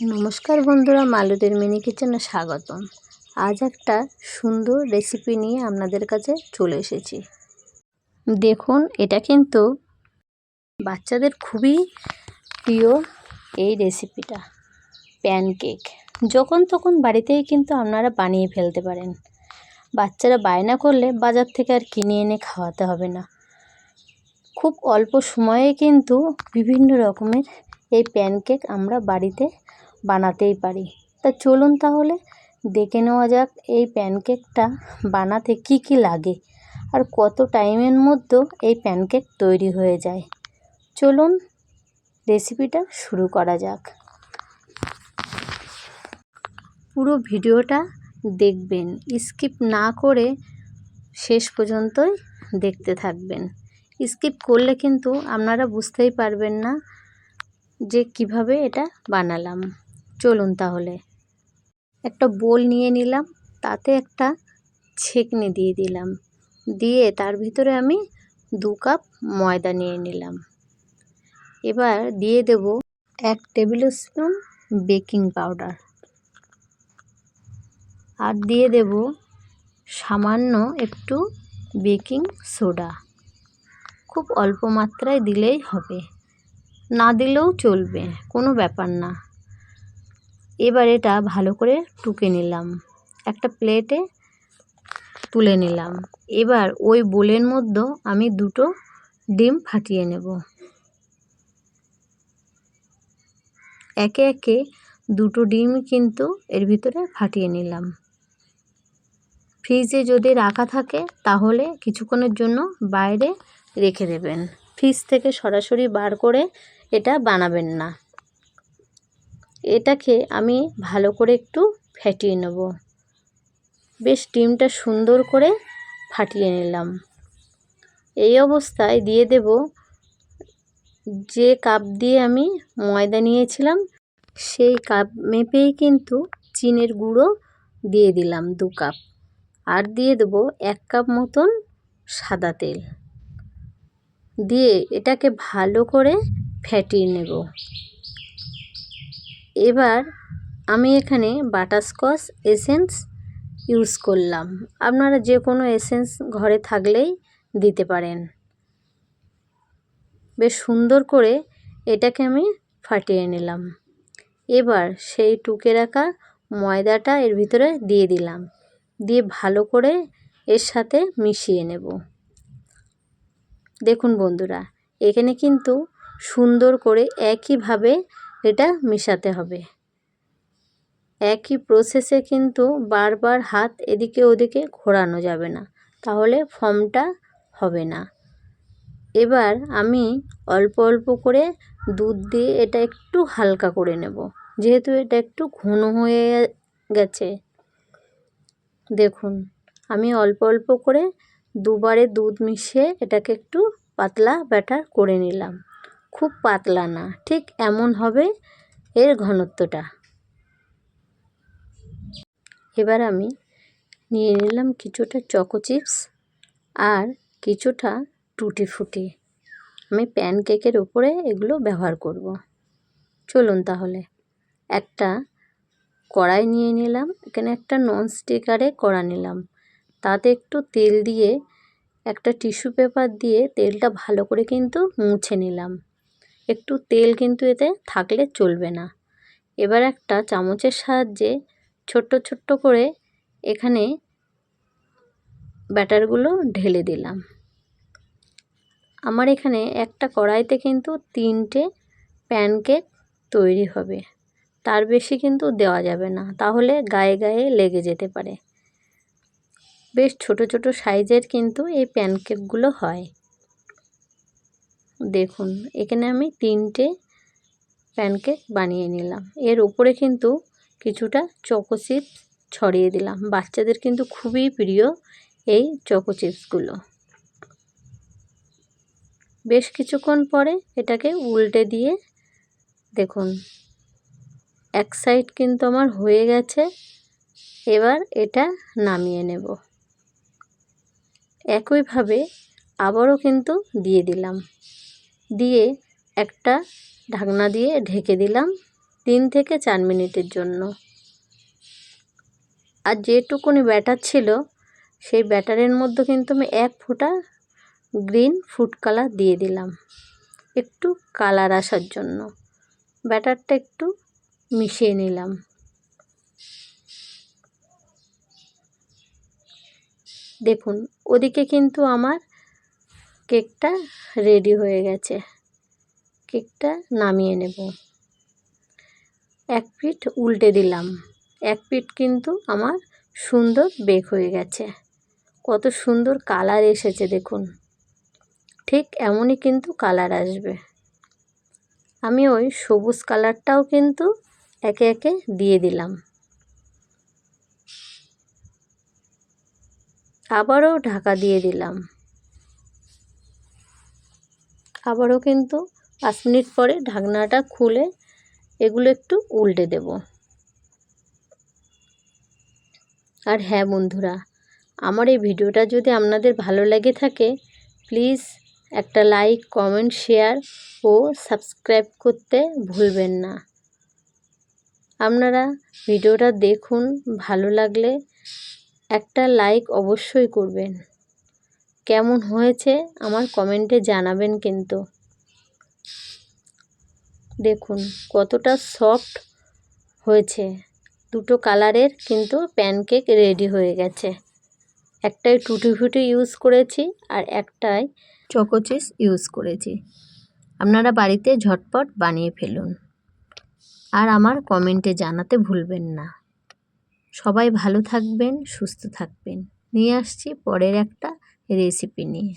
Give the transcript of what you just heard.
নমস্কার বন্ধুরা, মালুদের মিনি কিচেনে স্বাগতম। আজ একটা সুন্দর রেসিপি নিয়ে আপনাদের কাছে চলে এসেছি। দেখুন, এটা কিন্তু বাচ্চাদের খুবই প্রিয় এই রেসিপিটা প্যানকেক যখন তখন বাড়িতেই কিন্তু আপনারা বানিয়ে ফেলতে পারেন। বাচ্চারা বায়না করলে বাজার থেকে আর কিনে এনে খাওয়াতে হবে না। খুব অল্প সময়ে কিন্তু বিভিন্ন রকমের এই প্যানকেক আমরা বাড়িতে বানাতেই পারি। তা চলুন তাহলে, দেখে নেওয়া যাক এই প্যানকেকটা বানাতে কি কি লাগে আর কত টাইমের মধ্যে এই প্যানকেক তৈরি হয়ে যায়। চলুন, রেসিপিটা শুরু করা যাক। পুরো ভিডিওটা দেখবেন, স্কিপ না করে শেষ পর্যন্তই দেখতে থাকবেন। স্কিপ করলে কিন্তু আপনারা বুঝতেই পারবেন না যে কীভাবে এটা বানালাম। চলুন তাহলে। একটা বোল নিয়ে নিলাম, তাতে একটা ছেঁকনি দিয়ে দিলাম। দিয়ে তার ভিতরে আমি দু কাপ ময়দা নিয়ে নিলাম। এবার দিয়ে দেব এক টেবিল স্পুন বেকিং পাউডার। আর দিয়ে দেব সামান্য একটু বেকিং সোডা। খুব অল্প মাত্রায় দিলেই হবে। না দিলেও চলবে, কোনো ব্যাপার না। এবার এটা ভালো করে টুকে নিলাম। একটা প্লেটে তুলে নিলাম। এবার ওই বোলের মধ্যে আমি দুটো ডিম ফাটিয়ে নেব। একে একে দুটো ডিম কিন্তু এর ভিতরে ফাটিয়ে নিলাম। ফ্রিজে যদি রাখা থাকে তাহলে কিছুক্ষণের জন্য বাইরে রেখে দেবেন। ফ্রিজ থেকে সরাসরি বার করে এটা বানাবেন না। এটাকে আমি ভালো করে একটু ফেটিয়ে নেব। বেশ ডিমটা সুন্দর করে ফাটিয়ে নিলাম। এই অবস্থায় দিয়ে দেব যে কাপ দিয়ে আমি ময়দা নিয়েছিলাম, সেই কাপ মেপেই কিন্তু চিনের গুঁড়ো দিয়ে দিলাম দু কাপ। আর দিয়ে দেবো এক কাপ মতন সাদা তেল। দিয়ে এটাকে ভালো করে ফেটিয়ে নেব। এবার আমি এখানে বাটারস্কচ এসেন্স ইউজ করলাম। আপনারা যে কোনো এসেন্স ঘরে থাকলেই দিতে পারেন। বেশ সুন্দর করে এটাকে আমি ফাটিয়ে নিলাম। এবার সেই টুকে রাখা ময়দাটা এর ভিতরে দিয়ে দিলাম। দিয়ে ভালো করে এর সাথে মিশিয়ে নেব। দেখুন বন্ধুরা, এখানে কিন্তু সুন্দর করে একইভাবে এটা মেশাতে হবে। একই প্রসেসে কিন্তু বারবার হাত এদিকে ওদিকে ঘোরানো যাবে না। তাহলে ফর্মটা হবে না। এবার আমি অল্প অল্প করে দুধ দিয়ে এটা একটু হালকা করে নেব। যেহেতু এটা একটু ঘন হয়ে গেছে। দেখুন, আমি অল্প অল্প করে দুবারে দুধ মিশিয়ে এটাকে একটু পাতলা ব্যাটার করে নিলাম। খুব পাতলা না, ঠিক এমন হবে এর ঘনত্বটা। এবার আমি নিয়ে নিলাম কিছুটা চকো চিপস আর কিছুটা টুটি ফুটি আমি প্যানকেকের উপরে এগুলো ব্যবহার করব। চলুন তাহলে, একটা কড়াই নিয়ে নিলাম, এখানে একটা নন স্টিকারে কড়া নিলাম। তাতে একটু তেল দিয়ে, একটা টিস্যু পেপার দিয়ে তেলটা ভালো করে কিন্তু মুছে নিলাম। একটু তেল কিন্তু এতে থাকলে চলবে না। এবার একটা চামচের সাহায্যে ছোট্ট ছোট্ট করে এখানে ব্যাটারগুলো ঢেলে দিলাম। আমার এখানে একটা কড়াইতে কিন্তু তিনটে প্যানকেক তৈরি হবে। তার বেশি কিন্তু দেওয়া যাবে না, তাহলে গায়ে গায়ে লেগে যেতে পারে। বেশ ছোট ছোট সাইজের কিন্তু এই প্যানকেকগুলো হয়। দেখুন, এখানে আমি তিনটে প্যানকেক বানিয়ে নিলাম। এর উপরে কিন্তু কিছুটা চকো চিপস ছড়িয়ে দিলাম। বাচ্চাদের কিন্তু খুবই প্রিয় এই চকো চিপসগুলো বেশ কিছুক্ষণ পরে এটাকে উল্টে দিয়ে দেখুন, এক সাইড কিন্তু আমার হয়ে গেছে। এবার এটা নামিয়ে নেব। একইভাবে আবারও কিন্তু দিয়ে দিলাম। দিয়ে একটা ঢাকনা দিয়ে ঢেকে দিলাম তিন থেকে চার মিনিটের জন্য। আর যেটুকুনি ব্যাটার ছিল, সেই ব্যাটারের মধ্যে কিন্তু আমি এক ফোঁটা গ্রিন ফুড কালার দিয়ে দিলাম, একটু কালার আসার জন্য। ব্যাটারটা একটু মিশিয়ে নিলাম। দেখুন, ওদিকে কিন্তু আমার কেকটা রেডি হয়ে গেছে। কেকটা নামিয়ে নেব। এক পিঠ উল্টে দিলাম। এক পিঠ কিন্তু আমার সুন্দর বেক হয়ে গেছে। কত সুন্দর কালার এসেছে দেখুন। ঠিক এমনই কিন্তু কালার আসবে। আমি ওই সবুজ কালারটাও কিন্তু একে একে দিয়ে দিলাম। আবারও ঢাকা দিয়ে দিলাম। আবারও কিন্তু পাঁচ মিনিট পরে ঢাকনাটা খুলে এগুলো একটু উল্টে দেব। আর হ্যাঁ বন্ধুরা, আমার এই ভিডিওটা যদি আপনাদের ভালো লেগে থাকে প্লিজ একটা লাইক কমেন্ট শেয়ার ও সাবস্ক্রাইব করতে ভুলবেন না। আপনারা ভিডিওটা দেখুন, ভালো লাগলে একটা লাইক অবশ্যই করবেন। কেমন হয়েছে আমার কমেন্টে জানাবেন কিন্তু। দেখুন, কতটা সফট হয়েছে। দুটো কালারের কিন্তু প্যানকেক রেডি হয়ে গেছে। একটাই টুটি ফুটি ইউজ করেছি আর একটাই চকো চিজ ইউজ করেছি। আপনারা বাড়িতে ঝটপট বানিয়ে ফেলুন। আর আমার কমেন্টে জানাতে ভুলবেন না। সবাই ভালো থাকবেন, সুস্থ থাকবেন। নিয়ে আসছি পরের একটা রেসিপি নিয়ে।